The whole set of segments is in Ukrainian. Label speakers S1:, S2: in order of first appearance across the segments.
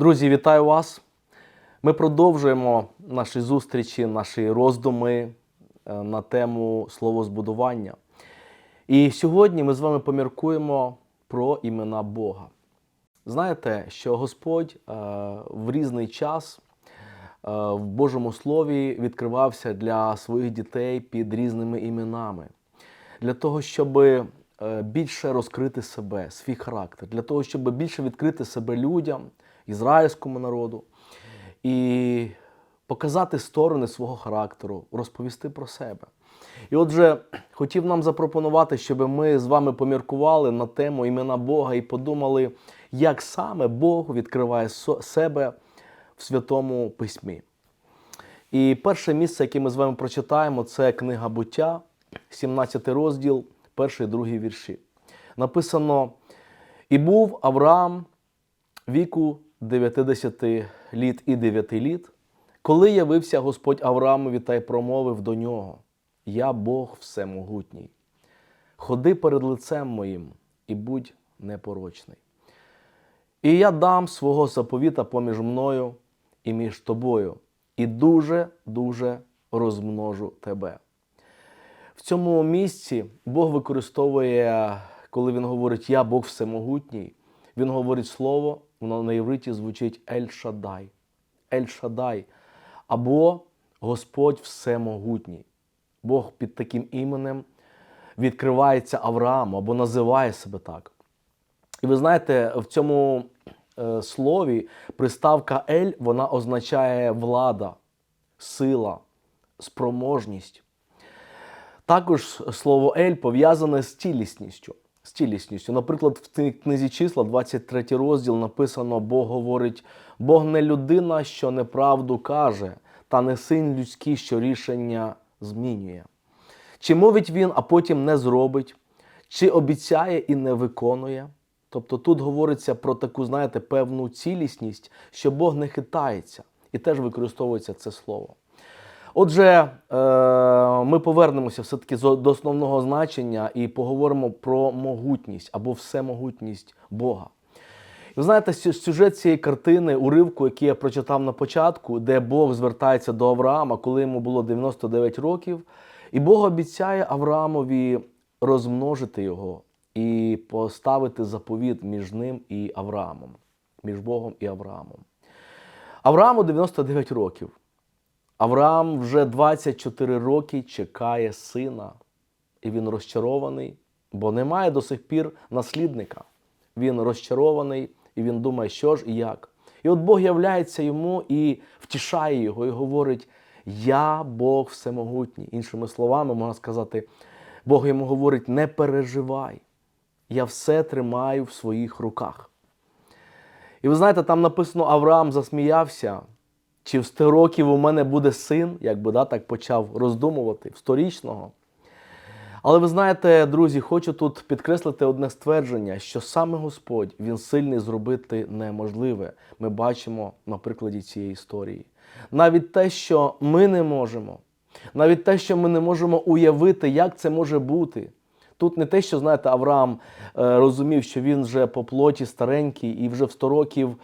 S1: Друзі, вітаю вас! Ми продовжуємо наші зустрічі, наші роздуми е, на тему словозбудування. І сьогодні ми з вами поміркуємо про імена Бога. Знаєте, що Господь е, в різний час е, в Божому Слові відкривався для своїх дітей під різними іменами, для того, щоб більше розкрити себе, свій характер, для того, щоб більше відкрити себе людям, ізраїльському народу і показати сторони свого характеру, розповісти про себе. І отже, хотів нам запропонувати, щоб ми з вами поміркували на тему імена Бога і подумали, як саме Бог відкриває себе в Святому Письмі. І перше місце, яке ми з вами прочитаємо, це книга буття, 17 розділ, перший і другий вірші. Написано: І був Авраам віку 90 літ і 9 літ, коли явився Господь Авраамові та й промовив до нього: Я Бог всемогутній. Ходи перед лицем моїм і будь непорочний. І я дам свого заповіта поміж мною і між тобою, і дуже, дуже розмножу тебе. В цьому місці Бог використовує, коли він говорить Я Бог всемогутній, він говорить слово, воно на євриті звучить Ель-Шадай. Ель-Шадай або Господь Всемогутній. Бог під таким іменем відкривається Аврааму або називає себе так. І ви знаєте, в цьому е, слові приставка Ель вона означає влада, сила, спроможність. Також слово Ель пов'язане з цілісністю. З цілісністю. Наприклад, в цій книзі числа, 23 розділ, написано: Бог говорить: Бог не людина, що неправду каже, та не син людський, що рішення змінює. Чи мовить він, а потім не зробить, чи обіцяє і не виконує. Тобто тут говориться про таку, знаєте, певну цілісність, що Бог не хитається, і теж використовується це слово. Отже, е, ми повернемося все-таки до основного значення і поговоримо про могутність або всемогутність Бога. І ви знаєте, сюжет цієї картини, уривку, який я прочитав на початку, де Бог звертається до Авраама, коли йому було 99 років, і Бог обіцяє Авраамові розмножити його і поставити заповіт між ним і Авраамом, між Богом і Авраамом. Аврааму 99 років. Авраам вже 24 роки чекає сина, і він розчарований, бо немає до сих пір наслідника. Він розчарований, і він думає, що ж і як. І от Бог являється йому і втішає його, і говорить: Я Бог всемогутній. Іншими словами, можна сказати, Бог йому говорить: не переживай, я все тримаю в своїх руках. І ви знаєте, там написано, Авраам засміявся. Чи в 100 років у мене буде син, якби да, так почав роздумувати, в сторічного. Але ви знаєте, друзі, хочу тут підкреслити одне ствердження, що саме Господь Він сильний зробити неможливе. Ми бачимо на прикладі цієї історії. Навіть те, що ми не можемо, навіть те, що ми не можемо уявити, як це може бути. Тут не те, що знаєте, Авраам е, розумів, що він вже по плоті старенький і вже в 100 років.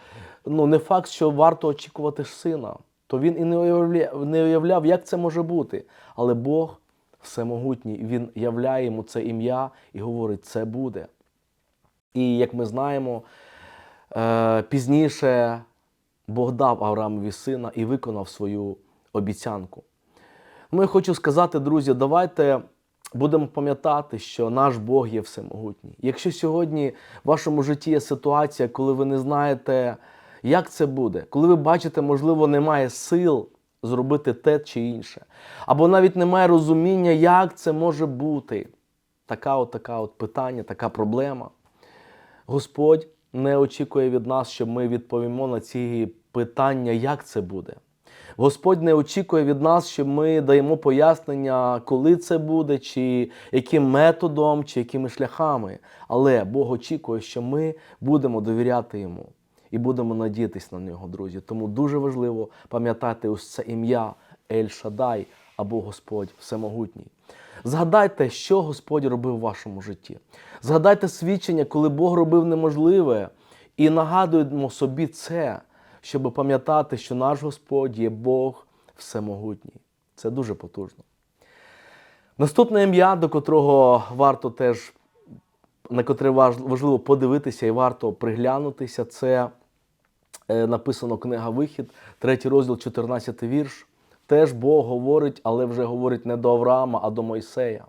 S1: Ну, не факт, що варто очікувати сина. То він і не уявляв, не уявляв, як це може бути. Але Бог всемогутній, Він являє йому це ім'я і говорить, це буде. І як ми знаємо, е, пізніше Бог дав Авраамові сина і виконав свою обіцянку. Ну, я хочу сказати, друзі, давайте будемо пам'ятати, що наш Бог є всемогутній. Якщо сьогодні в вашому житті є ситуація, коли ви не знаєте, як це буде, коли ви бачите, можливо, немає сил зробити те чи інше, або навіть немає розуміння, як це може бути, така от, така от питання, така проблема. Господь не очікує від нас, щоб ми відповімо на ці питання, як це буде. Господь не очікує від нас, що ми даємо пояснення, коли це буде, чи яким методом, чи якими шляхами. Але Бог очікує, що ми будемо довіряти йому і будемо надіятись на нього, друзі. Тому дуже важливо пам'ятати ось це ім'я Ель Шадай або Господь Всемогутній. Згадайте, що Господь робив в вашому житті. Згадайте свідчення, коли Бог робив неможливе, і нагадуємо собі це. щоб пам'ятати, що наш Господь є Бог всемогутній. Це дуже потужно. Наступне ім'я, до котрого варто теж, на котре важливо подивитися і варто приглянутися, це е, написано книга Вихід, третій розділ, 14 вірш. Теж Бог говорить, але вже говорить не до Авраама, а до Мойсея.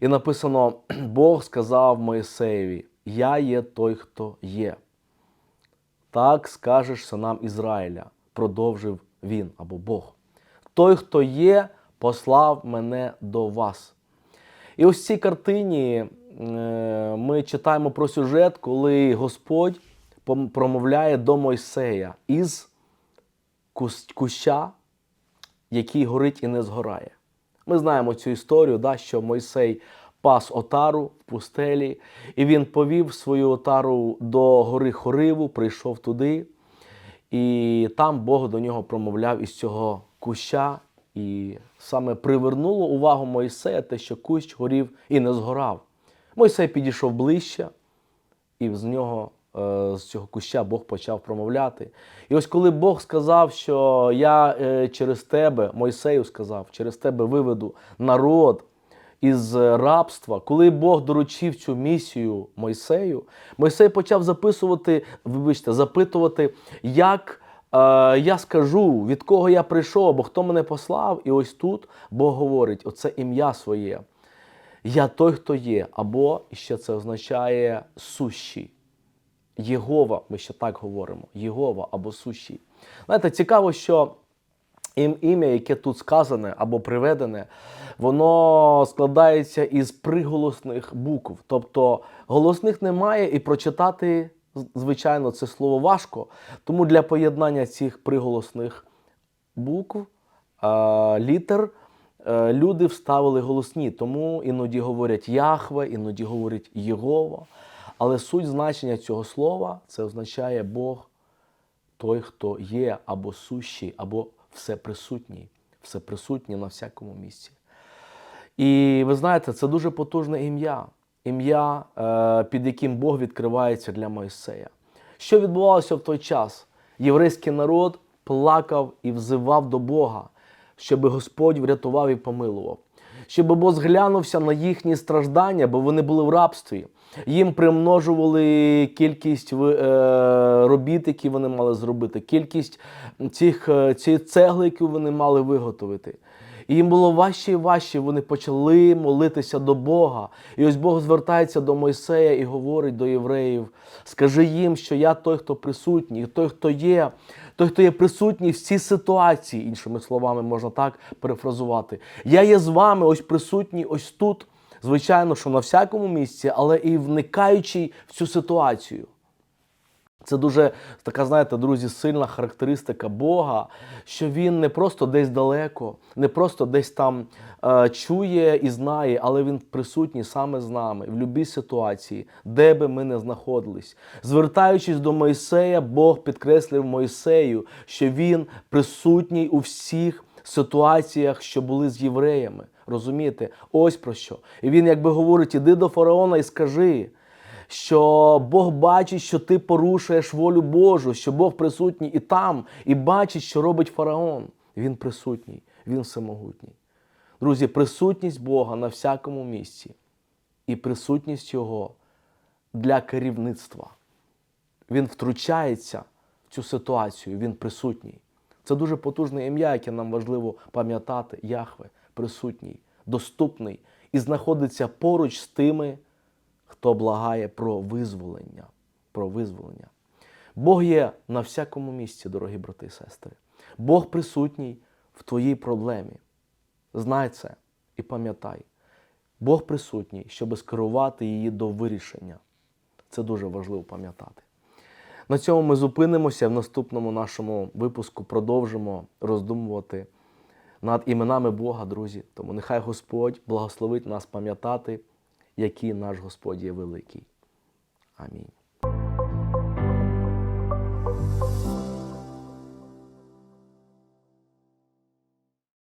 S1: І написано: Бог сказав Моїсеєві: Я є той, хто є. Так скажеш синам Ізраїля, продовжив він або Бог. Той, хто є, послав мене до вас. І ось в цій картині ми читаємо про сюжет, коли Господь промовляє до Мойсея із куща, який горить і не згорає. Ми знаємо цю історію, да, що Мойсей пас отару в пустелі, і він повів свою отару до гори Хориву, прийшов туди, і там Бог до нього промовляв із цього куща. І саме привернуло увагу Мойсея те, що кущ горів і не згорав. Мойсей підійшов ближче, і з нього, е, з цього куща Бог почав промовляти. І ось коли Бог сказав, що я е, через тебе, Мойсею сказав, через тебе виведу народ із рабства, коли Бог доручив цю місію Мойсею, Мойсей почав записувати, вибачте, запитувати, як е, я скажу, від кого я прийшов, або хто мене послав. І ось тут Бог говорить: оце ім'я своє. Я той, хто є, або ще це означає сущий. Єгова, ми ще так говоримо, Єгова або сущий. Знаєте, цікаво, що ім'я, яке тут сказане або приведене, воно складається із приголосних букв. Тобто голосних немає, і прочитати, звичайно, це слово важко. Тому для поєднання цих приголосних букв, літер, люди вставили голосні. Тому іноді говорять Яхве, іноді говорять Єгова. Але суть значення цього слова це означає Бог той, хто є або сущий, або всеприсутній, всеприсутній на всякому місці. І ви знаєте, це дуже потужне ім'я, ім'я, е, під яким Бог відкривається для Мойсея. Що відбувалося в той час? Єврейський народ плакав і взивав до Бога, щоб Господь врятував і помилував, щоб Бог зглянувся на їхні страждання, бо вони були в рабстві. Їм примножували кількість е, робіт, які вони мали зробити, кількість цих, е, цієї цегли, яку вони мали виготовити. І їм було важче і важче. Вони почали молитися до Бога. І ось Бог звертається до Мойсея і говорить до євреїв: скажи їм, що я той, хто присутній, той, хто є, той, хто є присутній в цій ситуації, іншими словами, можна так перефразувати. Я є з вами, ось присутній, ось тут. Звичайно, що на всякому місці, але і вникаючий в цю ситуацію. Це дуже така, знаєте, друзі, сильна характеристика Бога, що Він не просто десь далеко, не просто десь там е, чує і знає, але Він присутній саме з нами в будь-якій ситуації, де би ми не знаходились. Звертаючись до Мойсея, Бог підкреслив Мойсею, що він присутній у всіх ситуаціях, що були з євреями. Розумієте? Ось про що. І він якби говорить: іди до фараона і скажи що Бог бачить, що ти порушуєш волю Божу, що Бог присутній і там, і бачить, що робить фараон. Він присутній, він всемогутній. Друзі, присутність Бога на всякому місці і присутність Його для керівництва. Він втручається в цю ситуацію, він присутній. Це дуже потужне ім'я, яке нам важливо пам'ятати. Яхве присутній, доступний і знаходиться поруч з тими, хто благає про визволення. Про визволення. Бог є на всякому місці, дорогі брати і сестри. Бог присутній в твоїй проблемі. Знай це і пам'ятай. Бог присутній, щоб скерувати її до вирішення. Це дуже важливо пам'ятати. На цьому ми зупинимося в наступному нашому випуску продовжимо роздумувати над іменами Бога, друзі. Тому нехай Господь благословить нас пам'ятати, який наш Господь є великий. Амінь.